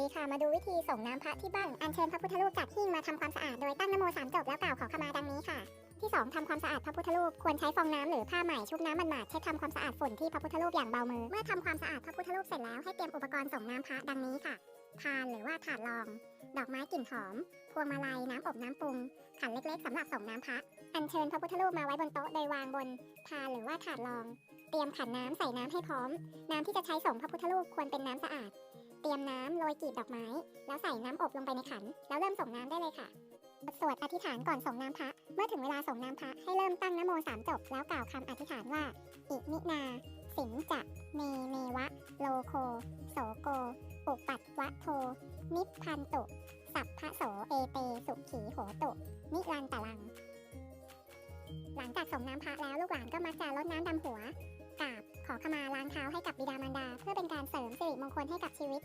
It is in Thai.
ดีค่ะ มาดูวิธีส่งน้ำพระที่บ้านอัญเชิญพระพุทธรูปจากหิ้งมาทำความสะอาดโดยตั้งนโมสามจบแล้วกล่าวขอขมาดังนี้ค่ะ ที่สองทำความสะอาดพระพุทธรูปควรใช้ฟองน้ำหรือผ้าใหม่ชุบน้ำมันหมาดเช็ดทำความสะอาดฝุ่นที่พระพุทธรูปอย่างเบามือ เมื่อทำความสะอาดพระพุทธรูปเสร็จแล้วให้เตรียมอุปกรณ์ส่งน้ำพระดังนี้ค่ะพานหรือว่าถาดรอง ดอกไม้กลิ่นหอม พวงมาลัยน้ำอบน้ำปรุง ขันเล็กๆสำหรับส่งน้ำพระ อัญเชิญพระพุทธรูปมาไว้บนโต๊ะโดยวางบนพานหรือว่าถาดรอง เตรียมขันน้ำใส่น้ำให้พร้อม น้ำที่จะใช้ส่งพระพุทธรูปควรเป็นน้ำสะอาด เตรียมน้ำโรยกลีบดอกไม้ แล้วใส่น้ำอบลงไปในขัน แล้วเริ่มส่งน้ำได้เลยค่ะบทสวดอธิษฐานก่อนส่งน้ำพระ เมื่อถึงเวลาส่งน้ำพระให้เริ่มตั้งนโมสามจบ แล้วกล่าวคำอธิษฐานว่า อิมินา สิงจะ เมเมวะ โลโค โสโก ปุปัตวะโท นิพพันตุ สัพพะโสเอเต สุขีโหตุ นิรันตะลัง หลังจากส่งน้ำพระแล้วลูกหลานก็มักจะรดน้ำดำหัว ขมาล้างเท้าให้กับบิดามารดา เพื่อเป็นการเสริมสิริมงคลให้กับชีวิต